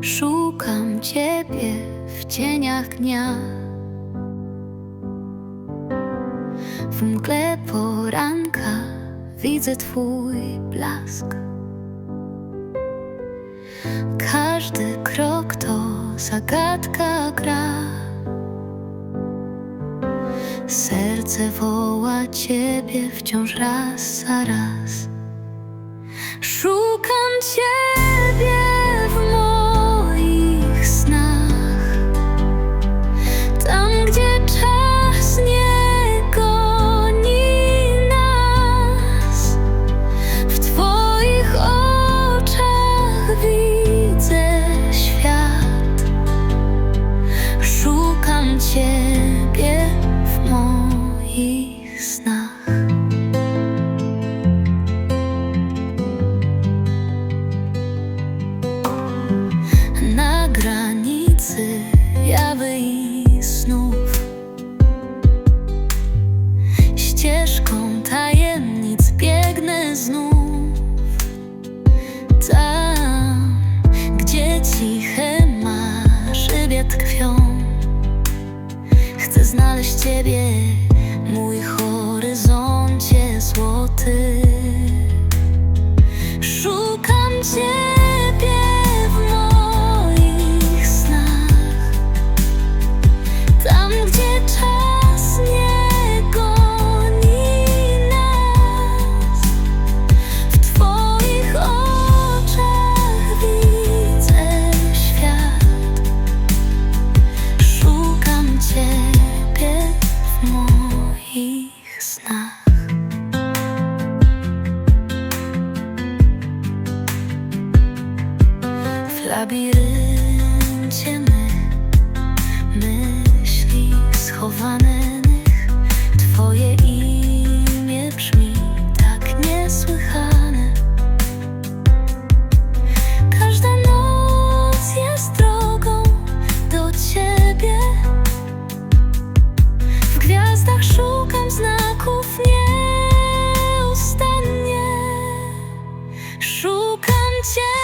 Szukam Ciebie w cieniach dnia. W mgle poranka widzę Twój blask. Każdy krok to zagadka gra. Serce woła Ciebie wciąż raz a raz. Szukam znaleźć Ciebie, mój horyzoncie złoty. labiryncie my Myśli schowanych Twoje imię brzmi tak niesłychane. Każda noc jest drogą do Ciebie. W gwiazdach szukam znaków nieustannie. Szukam Cię.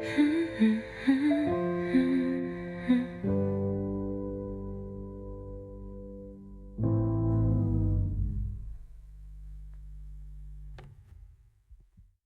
Hmm.